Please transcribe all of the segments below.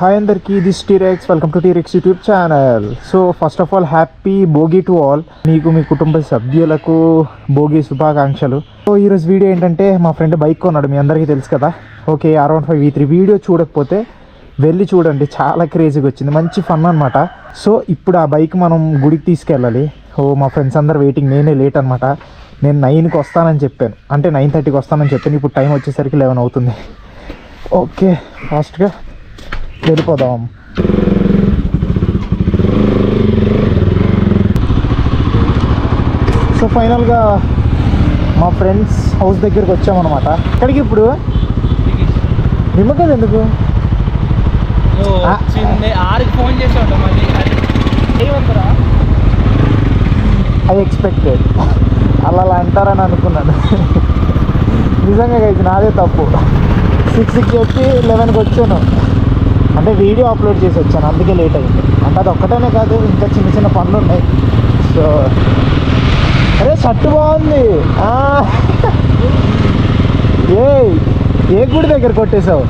Hi అందరికీ. This T Rex welcome to T Rex YouTube channel so first of all happy Bhogi to all మీకు మీ కుటుంబ సభ్యులకు భోగి శుభాకాంక్షలు. సో ఈరోజు వీడియో ఏంటంటే మా ఫ్రెండ్ బైక్ కొన్నాడు. మీ అందరికీ తెలుసు కదా. Okay R one five V three video చూడకపోతే వెళ్ళి చూడండి. చాలా క్రేజీగా వచ్చింది. మంచి ఫన్ అనమాట సో ఇప్పుడు ఆ బైక్ మనం గుడికి తీసుకెళ్ళాలి. ఓ మా ఫ్రెండ్స్ అందరు వెయిటింగ్ నేనే లేట్ అనమాట నేను నైన్కి వస్తానని చెప్పాను. అంటే నైన్ థర్టీకి వస్తానని చెప్పాను. ఇప్పుడు టైం వచ్చేసరికి లెవెన్ అవుతుంది. ఓకే ఫాస్ట్గా వెళ్ళిపోదాం సో ఫైనల్గా మా ఫ్రెండ్స్ హౌస్ దగ్గరికి వచ్చామన్నమాట. ఇక్కడికి ఇప్పుడు? నిమ్మకాయలు ఎందుకు? ఆరుకి ఫోన్ ఐ ఎక్స్పెక్టెడ్ అలా అలా అంటారని అనుకున్నాను. నిజంగా అయితే నాదే తప్పు. సిక్స్కి చెప్పి లెవెన్కి వచ్చాను. అంటే వీడియో అప్లోడ్ చేసి వచ్చాను అందుకే లేట్ అయింది. అంటే అది ఒక్కటనే కాదు ఇంకా చిన్న చిన్న పనులు ఉన్నాయి సో అరే షర్ట్ బాగుంది. ఏ ఏ గుడి దగ్గర కొట్టేశావు?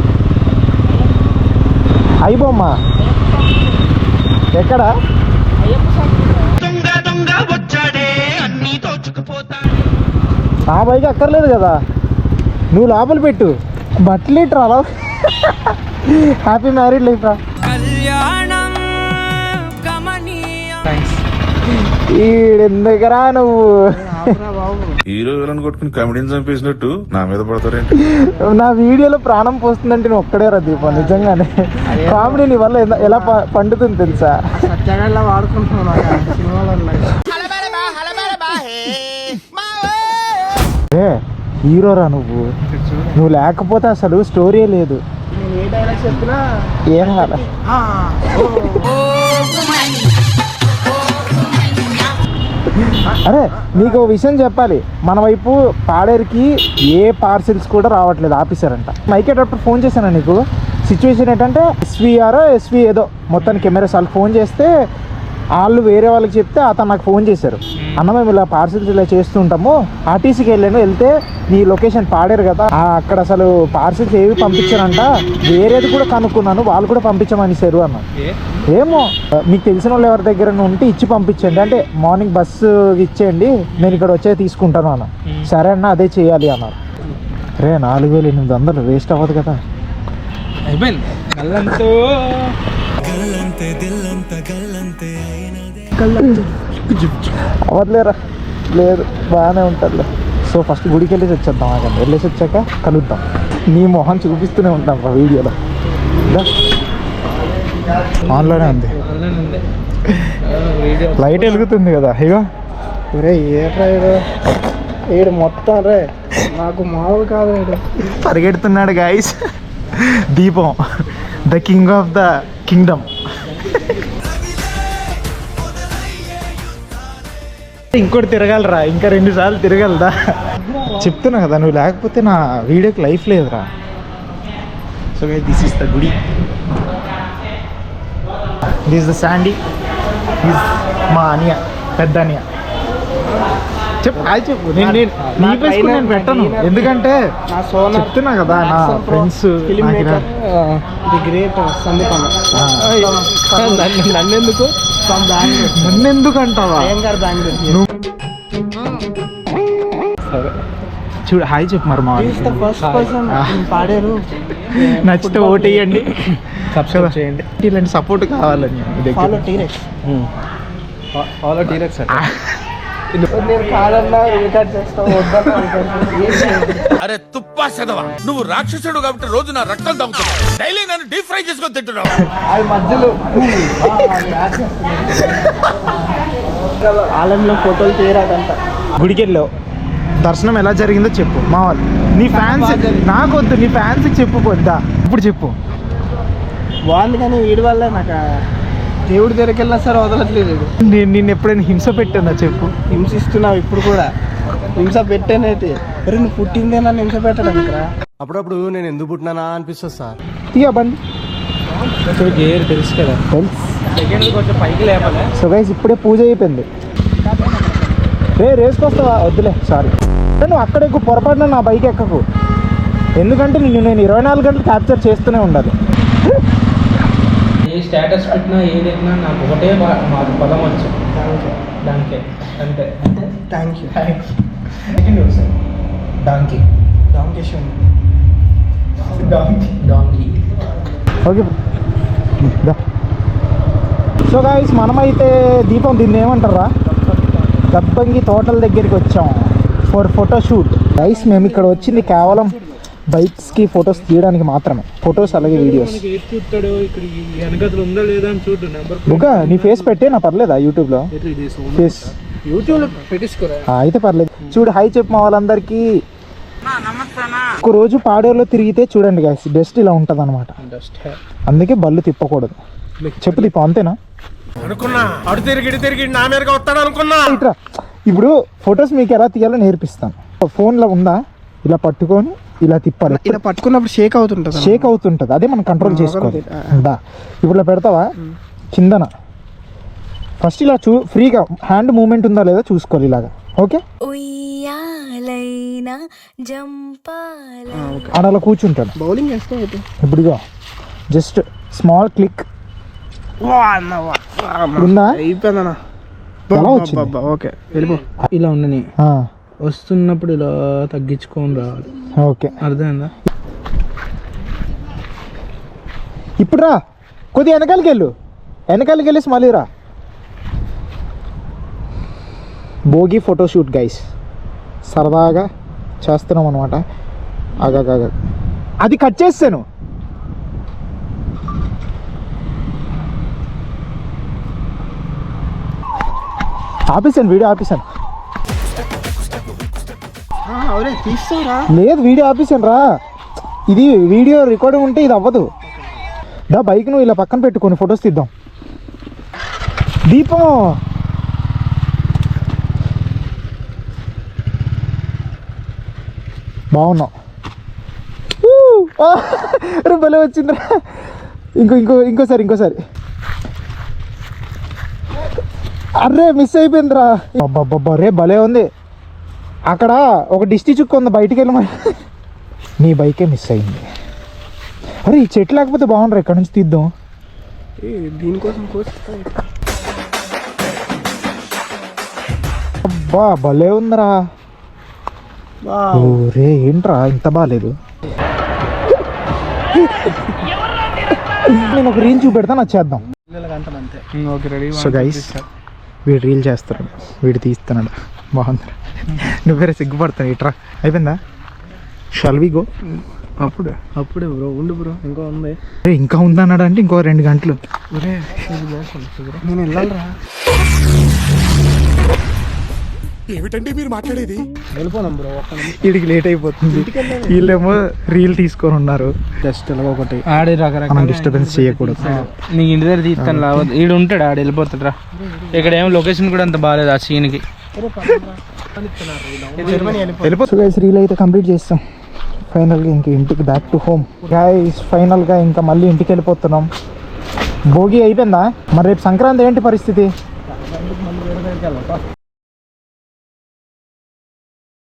అయిపోమ్మా ఎక్కడ? నా బైక్ అక్కర్లేదు కదా. నువ్వు లోపల పెట్టు. బట్టలు ఇట్రా అలా. హ్యాపీ మ్యారీడ్ లైఫ్ రా కళ్యాణం ఈడెందుకురా నువ్వు? హీరో విలన్ కొట్టుకుని కమెడీని చంపేసినట్టు నా మీద పడతారేంటి? నా వీడియోలో ప్రాణం పోస్తుందంటే నువ్వు ఒక్కడే రా దీపం నిజంగానే. కామెడీ నీ వల్ల ఎలా- పండుతుంది తెలుసా? సత్యాగడ్లా వాడుకుంటున్నాను హీరోరా నువ్వు? నువ్వు లేకపోతే అసలు స్టోరీ లేదు. ఏ కాదు అరే నీకు ఓ విషయం చెప్పాలి. మన వైపు పాడేరుకి ఏ పార్సిల్స్ కూడా రావట్లేదు ఆపేశారంట. మైకేటప్పుడు ఫోన్ చేశాను నీకు? సిచ్యువేషన్ ఏంటంటే ఎస్వీఆర్ ఎస్వి ఏదో మొత్తానికి కెమెరా సార్లు ఫోన్ చేస్తే వాళ్ళు వేరే వాళ్ళకి చెప్తే అతను నాకు ఫోన్ చేశారు. అన్న మేము ఇలా పార్సిల్స్ ఇలా చేస్తుంటాము ఆర్టీసీకి వెళ్ళాను వెళ్తే నీ లొకేషన్ పాడారు కదా. ఆ, అక్కడ అసలు పార్సిల్స్ ఏవి పంపించారంట? వేరేది కూడా కనుక్కున్నాను వాళ్ళు కూడా పంపించమనిసారు అన్న. ఏమో మీకు తెలిసిన వాళ్ళు ఎవరి దగ్గర ఉంటే ఇచ్చి పంపించండి. అంటే మార్నింగ్ బస్సు ఇచ్చేయండి నేను ఇక్కడ వచ్చే తీసుకుంటాను అన్న. సరే అన్న అదే చేయాలి అన్నారు. రే నాలుగు వేలు ఎనిమిది వందలు వేస్ట్ అవ్వదు కదా. అయిపోయింది. అవ్వట్లేరా లేదు బాగానే ఉంటుందిలే. సో ఫస్ట్ గుడికి వెళ్ళేసి వచ్చేద్దాం ఆగండి. వెళ్ళేసి వచ్చాక కలుద్దాం. నీ మొహం చూపిస్తూనే ఉంటాం రా వీడియోలో. ఆన్లోనే ఉంది. లైట్ వెలుగుతుంది కదా. ఇగో. ఒరే ఏట్రా ఏడు మొత్తం రే. నాకు మామూలు కాదు పరిగెడుతున్నాడు గాయస్ దీపం. The king of the kingdom ఇంకోటి తిరగలరా ఇంకా రెండు సార్లు తిరగలదా? చెప్తున్నా కదా నువ్వు లేకపోతే నా వీడియోకి లైఫ్ లేదురా. సో దిస్ ఇస్ ద గుడి. దిస్ ద శాండీ దిస్ మా అనియ పెద్ద అనియ. చెప్పు అది చెప్పు. నేను నేను నీ పేసుకుని నేను పెట్టను. ఎందుకంటే నా సోనా చెప్తున్నా కదా నా ఫ్రెండ్స్ ది గ్రేట్ సందీప్ అన్న నన్ను నన్ను ఎందుకు ఫ్రమ్ బెంగళూరు నన్ను ఎందుకు అంటావా గారు బెంగళూరు సరే. చూడు హాయ్ చెప్పు మరి మా ఫస్ట్ పర్సన్. పాడారు నచ్చితే ఓటు వేయండి సబ్స్క్రైబ్ చేయండి. ఇలాంటి సపోర్ట్ కావాలని. ఫాలో టీరెక్స్ ఫాలో టీరెక్స్ నేను కాదన్నా రికార్డ్ అరే తుప్పా సెదవా? నువ్వు రాక్షసుడు కాబట్టి రోజు నా రక్తం తాగుతున్నావు. డైలీ నన్ను డీప్ ఫ్రై చేసుకొని తింటున్నావు. అవి మధ్యలో. ఆలంలో ఫోటోలు తీయరాదంట. గుడికి వెళ్ళావు దర్శనం ఎలా జరిగిందో చెప్పు మా వాళ్ళు. నీ ఫ్యాన్స్ నాకు వద్దు నీ ఫ్యాన్స్ చెప్పు పొద్దా ఇప్పుడు చెప్పు. బాగుంది కానీ వీడి వల్ల నాకు ఆ దేవుడి దగ్గరికి వెళ్ళినా సరే వదలట్లేదు. నేను నిన్ను ఎప్పుడైనా హింస పెట్టానా చెప్పు? హింసిస్తున్నావు ఇప్పుడు కూడా. హింస పెట్టానైతే అరే నువ్వు పుట్టిందే నన్ను హింస పెట్టడానికి రా అప్పుడప్పుడు నేను ఎందుకు పుట్టినానా అనిపిస్తుంది సార్. తీయ బండి గేర్ తెలుసు కదా. కొంచెం పైకి లేపాలి. సో గైస్ ఇప్పుడే పూజ అయిపోయింది. రే రేసుకొస్తావా? వద్దులే సారీ నువ్వు అక్కడ ఎక్కువ పొరపాటున నా బైక్ ఎక్కకు. ఎందుకంటే నిన్ను నేను ఇరవై నాలుగు గంటలు క్యాప్చర్ చేస్తూనే ఉండాలి. స్టేటస్ పెట్టినా ఏది పెట్టినా నాకు ఒకటే ప- మా పదం వచ్చు. దానికే అంతే అంటే? Thank you second donkey donkey okay so guys మనమైతే దీపం దీన్ని ఏమంటారా? దబ్బంగి తోటల దగ్గరికి వచ్చాం ఫర్ ఫోటో షూట్ గైస్ మేము ఇక్కడ వచ్చింది కేవలం బైక్స్కి ఫొటోస్ తీయడానికి మాత్రమే. ఫొటోస్ అలాగే వీడియోస్. బుగ్గ నీ ఫేస్ పెట్టే నా పర్లేదా యూట్యూబ్లో? ఫేస్ అయితే పర్లేదు. చూడు హై చెప్పు మా వాళ్ళందరికీ. ఒక రోజు పాడేరులో తిరిగితే చూడండి గాయస్ బెస్ట్ ఇలా ఉంటుంది అనమాట డస్ట్ అందుకే బళ్ళు తిప్పకూడదు. చెప్పు దీపం అంతేనా? అనుకున్నా. అడు తిరిగి ఇటు తిరిగి నా మీదగా వస్తాడు అనుకున్నా. ఇట్రా. ఇప్పుడు ఫొటోస్ మీకు ఎలా తీయాలో నేర్పిస్తాను. ఫోన్లో ఉందా? ఇలా పట్టుకొని ఇలా తిప్పాలి. ఇలా పట్టుకున్నప్పుడు షేక్ అవుతుంటుంది షేక్ అవుతుంటుంది. అదే మనం కంట్రోల్ చేసుకోవాలి. దా. ఇప్పుడు పెడతావా? కిందన ఫస్ట్ ఇలా చూ ఫ్రీగా హ్యాండ్ మూమెంట్ ఉందా లేదా చూసుకోవాలి ఇలాగా. ఓకే. ఆడ అలా కూర్చుంటాడు. బౌలింగ్ చేస్తే అయితే? ఇప్పుడుగా జస్ట్ స్మాల్ క్లిక్ వా అన్న వా ఉందా? అయిపోయిందన్న? ఓకే. వెళ్ళిపో. ఇలా ఉండని ఆ, వస్తున్నప్పుడు ఇలా తగ్గించుకొని రావాలి. ఓకే. అర్థమైందా? ఇప్పుడు రా. కొద్దిగా వెనకాలకి వెళ్ళు. వెనకాలకి వెళ్ళేసి మళ్ళీ రా. భోగి ఫోటోషూట్ గైస్ సరదాగా చేస్తున్నాం అనమాట ఆగాగా అది కట్ చేస్తాను. ఆపేసాను వీడియో ఆపేసాను లేదు వీడియో ఆపేసాను రా. ఇది వీడియో రికార్డింగ్ ఉంటే ఇది అవ్వదు. దా బైక్ నువ్వు ఇలా పక్కన పెట్టుకొని ఫొటోస్ తీద్దాం. దీపం! బాగున్నావు భలే వచ్చిందిరా. ఇంకో ఇంకో ఇంకోసారి ఇంకోసారి. అరే మిస్ అయిపోయిందిరా. అబ్బబ్బబ్బా రే భలే ఉంది. అక్కడ ఒక డిస్టి చుక్క ఉంది బయటికి వెళ్ళి మరి నీ బైకే మిస్ అయింది. అరే ఈ చెట్టు లేకపోతే బాగుండ్రా? ఇక్కడ నుంచి తీద్దాం? దీనికోసం అబ్బా భలే ఉందిరా. రే ఏంట్రా? ఇంత బాగాలేదు నేను ఒక రీల్ చూపెడతాను అది చేద్దాం. ఓకే రెడీ సో గైస్ వీడు రీల్ చేస్తాడు. వీడు తీస్తున్నాడు. బాగుంది. నువ్వేరే సిగ్గుపడతాను ఇట్రా. అయిపోయిందా? షల్ వి గో అప్పుడే అప్పుడే బ్రో ఉండు బ్రో ఇంకా ఉంది. రే ఇంకా ఉందన్నాడు అంటే ఇంకో రెండు గంటలు. నేను వెళ్ళాలిరా. వెళ్ళిపోదాం బ్రో ఒక్క వీడికి లేట్ అయిపోతుంది. వీళ్ళేమో రీల్ తీసుకొని ఉన్నారు. జస్ట్ ఇలా ఒకటి. ఆడే రకరకాల డిస్టర్బెన్స్ చేయకూడదు. నీకు ఇంటి దగ్గర తీస్తాను లావద్దు ఈడు ఉంటాడు ఆడు వెళ్ళిపోతాడు రా. ఇక్కడ ఏం లొకేషన్ కూడా అంత బాగాలేదు ఆ సీన్కి రీల్ అయితే కంప్లీట్ చేస్తాం. ఫైనల్గా ఇంక ఇంటికి బ్యాక్ టు హోమ్ గాయస్ ఫైనల్గా ఇంకా మళ్ళీ ఇంటికి వెళ్ళిపోతున్నాం. భోగి అయిపోయిందా? మరి రేపు సంక్రాంతి ఏంటి పరిస్థితి?